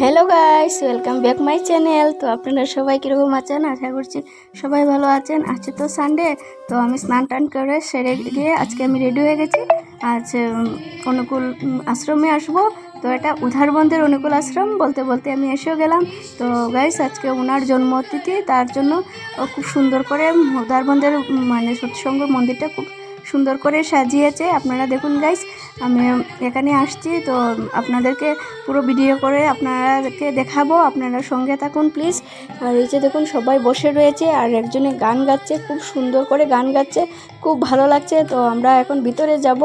Hello guys welcome back my channel তো আপনারা সবাই কীরকম আছেন? আশা করছি সবাই ভালো আছেন। আজকে তো সানডে তো আমি স্নান টান করে সেরে গিয়ে আজকে আমি রেডি হয়ে গেছি। আজ অনুকূল আশ্রমে আসব। তো এটা উধারবন্দের অনুকূল আশ্রম, বলতে বলতে আমি এসেও গেলাম। তো গাইস আজকে ওনার জন্মতিথি, তার জন্য খুব সুন্দর করে উধারবন্দের মানে সৎসঙ্গ মন্দিরটা খুব সুন্দর করে সাজিয়েছে। আপনারা দেখুন গাইস আমি এখানে আসছি তো আপনাদেরকে পুরো ভিডিও করে আপনাদেরকে দেখাবো। আপনারা সঙ্গে থাকুন প্লিজ আর এই যে দেখুন, সবাই বসে রয়েছে আর একজনে গান গাচ্ছে, খুব সুন্দর করে গান গাচ্ছে, খুব ভালো লাগছে। তো আমরা এখন ভিতরে যাব,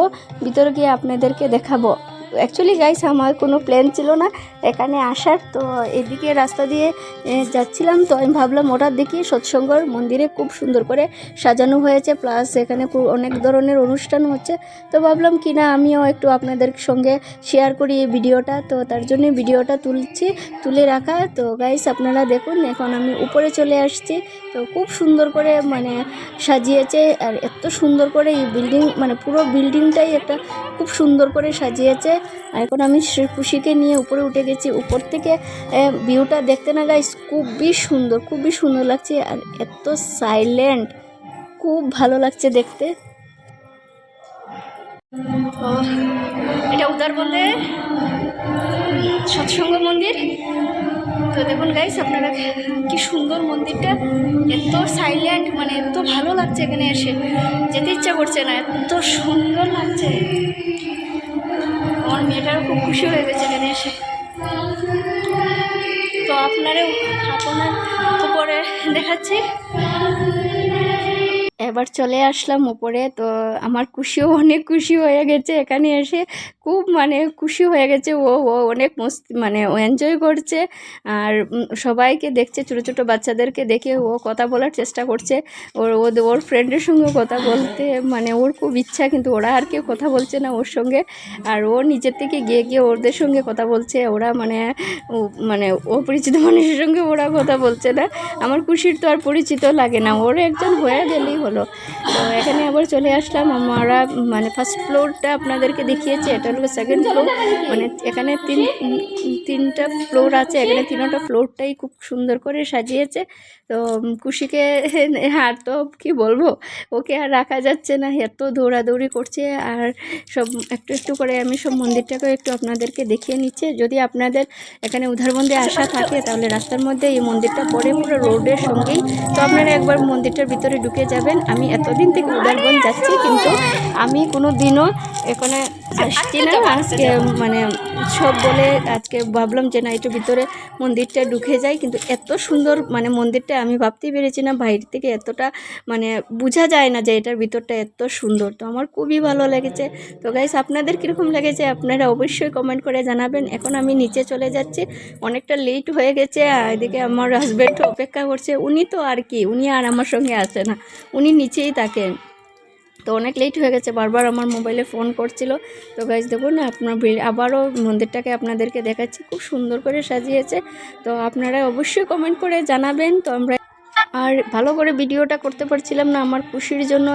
ভিতরে গিয়ে আপনাদেরকে দেখাবো। অ্যাকচুয়ালি গাইস আমার কোনো প্ল্যান ছিল না। এখানে আসার, তো এদিকে রাস্তা দিয়ে যাচ্ছিলাম। তো আমি ভাবলাম ওটার দেখি সৎসঙ্গর মন্দিরে খুব সুন্দর করে সাজানো হয়েছে। প্লাস এখানে অনেক ধরনের অনুষ্ঠান হচ্ছে। তো ভাবলাম, কি না, আমিও একটু আপনাদের সঙ্গে শেয়ার করি এই ভিডিওটা। তো তার জন্য ভিডিওটা তুলছি, তুলে রাখা। তো গাইস আপনারা দেখুন, এখন আমি উপরে চলে আসছি। তো খুব সুন্দর করে মানে সাজিয়েছে আর এত সুন্দর করে এই বিল্ডিং মানে পুরো বিল্ডিংটাই একটা খুব সুন্দর করে সাজিয়েছে। আর এখন আমি শ্রী খুশিকে নিয়ে উপরে উঠে গেছি। উপর থেকে ভিউটা দেখতে না গাইস খুবই সুন্দর খুবই সুন্দর লাগছে। আর এত সাইলেন্ট খুব ভালো লাগছে দেখতে। এটা উদারবন্দে সৎসঙ্গ মন্দির। তো দেখুন গাইস আপনারা কি সুন্দর মন্দিরটা, এত সাইলেন্ট মানে এত ভালো লাগছে এখানে এসে। যেতে ইচ্ছা করছে না, এত সুন্দর লাগছে। আমার মেয়েটারও খুব খুশি হয়ে গেছে এখানে এসে। তো আপনারও আপনার উপরে দেখাচ্ছি। এবার চলে আসলাম উপরে, তো আমার খুশিও অনেক খুশি হয়ে গেছে এখানে এসে। খুব মানে খুশি হয়ে গেছে। ও ও অনেক মস্তি মানে ও এনজয় করছে। আর সবাইকে দেখছে, ছোটো ছোটো বাচ্চাদেরকে দেখে ও কথা বলার চেষ্টা করছে। ওর ওর ফ্রেন্ডের সঙ্গে কথা বলতে মানে ওর খুব ইচ্ছা, কিন্তু ওরা আর কেউ কথা বলছে না ওর সঙ্গে। আর ও নিজের থেকে গিয়ে গিয়ে ওদের সঙ্গে কথা বলছে। ওরা মানে মানে অপরিচিত মানুষের সঙ্গে ওরা কথা বলছে না। আমার খুশির তো আর পরিচিত লাগে না। ওর একজন হয়ে গেলেই হলো। তো এখানে আবার চলে আসলাম। আমরা মানে ফার্স্ট ফ্লোরটা আপনাদেরকে দেখিয়েছি। এটা হলো সেকেন্ড ফ্লোর মানে এখানে তিন, তিনটা ফ্লোর আছে। এখানে তিনটা ফ্লোরটাই খুব সুন্দর করে সাজিয়েছে। তো খুশিকে আর তো কি বলব? ওকে আর রাখা যাচ্ছে না। এত দৌড়াদৌড়ি করছে। আর সব একটু একটু করে আমি সব মন্দিরটাকেও একটু আপনাদেরকে দেখিয়ে নিচ্ছে। যদি আপনাদের এখানে উধারবন্দে আসা থাকে, তাহলে রাস্তার মধ্যে এই মন্দিরটা পড়ে পুরো রোডের সঙ্গেই। তো আপনারা একবার মন্দিরটার ভিতরে ঢুকে যাবেন। আমি এতদিন থেকে উদারবন যাচ্ছি, কিন্তু আমি কোনো দিনও এখানে আসছি না। আজকে মানে সব বলে আজকে ভাবলাম যে না, একটু ভিতরে মন্দিরটা ঢুকে যাই, কিন্তু এত সুন্দর মানে মন্দিরটা আমি ভাবতেই পেরেছি না, বাইরে থেকে এতটা মানে বোঝা যায় না যে এটার ভিতরটা এত সুন্দর। তো আমার খুবই ভালো লেগেছে। তো গাইস আপনাদের কীরকম লেগেছে? আপনারা অবশ্যই কমেন্ট করে জানাবেন। এখন আমি নিচে চলে যাচ্ছি। অনেকটা লেট হয়ে গেছে এদিকে আমার হাজব্যান্ড অপেক্ষা করছে। উনি তো আর কি, উনি আর আমার সঙ্গে আসে না। উনি নিচেই থাকেন। তো অনেক লেট হয়ে গেছে, বারবার আমার মোবাইলে ফোন করছিল। তো গাইজ দেখুন, আপনার আবারও মন্দিরটাকে আপনাদেরকে দেখাচ্ছি, খুব সুন্দর করে সাজিয়েছে। তো আপনারা অবশ্যই কমেন্ট করে জানাবেন। তো আমরা আর ভালো করে ভিডিওটা করতে পারছিলাম না, আমার খুশির জন্য।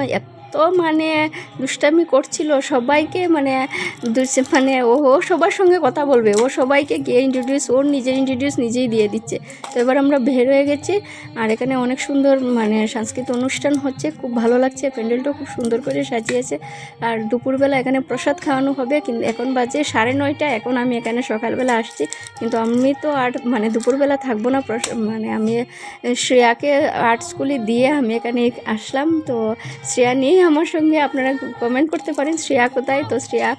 এত মানে দুষ্টামি করছিল সবাইকে মানে মানে ও সবার সঙ্গে কথা বলবে। ও সবাইকে গিয়ে ইন্ট্রোডিউস ওর নিজের ইন্ট্রোডিউস নিজেই দিয়ে দিচ্ছে। তো এবার আমরা বের হয়ে গেছি আর এখানে অনেক সুন্দর মানে সাংস্কৃতিক অনুষ্ঠান হচ্ছে, খুব ভালো লাগছে। প্যান্ডেলটাও খুব সুন্দর করে সাজিয়েছে। আর দুপুরবেলা এখানে প্রসাদ খাওয়ানো হবে। কিন্তু এখন বাজে সাড়ে নয়টা। এখন আমি এখানে সকালবেলা আসছি। কিন্তু আমি তো আর মানে দুপুরবেলা থাকব না মানে আমি, শ্রেয়াকে আর্ট স্কুলে দিয়ে আমি এখানে আসলাম। তো শ্রেয়া নিয়েই আমার সঙ্গে আপনারা কমেন্ট করতে পারেন। শ্রেয়া কোথায়? তো শ্রেয়া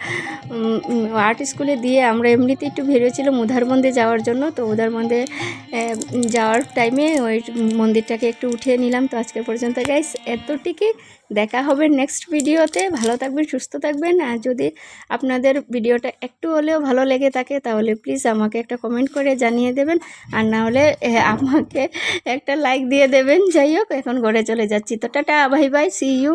আর্ট স্কুলে দিয়ে আমরা এমনিতে একটু ভেবেছিলাম উধারবন্দে যাওয়ার জন্য। তো উধারবন্দে যাওয়ার টাইমে ওই মন্দিরটাকে একটু উঠিয়ে নিলাম। তো আজকে পর্যন্ত গাইস এতটিকই। দেখা হবে নেক্সট ভিডিওতে ভালো থাকবেন, সুস্থ থাকবেন। আর যদি আপনাদের ভিডিওটা একটু হলেও ভালো লেগে থাকে, তাহলে প্লিজ আমাকে একটা কমেন্ট করে জানিয়ে দেবেন। আর না হলে আমাকে একটা লাইক দিয়ে দেবেন। যাই হোক, এখন ঘরে চলে যাচ্ছি। তো tata bye bye see you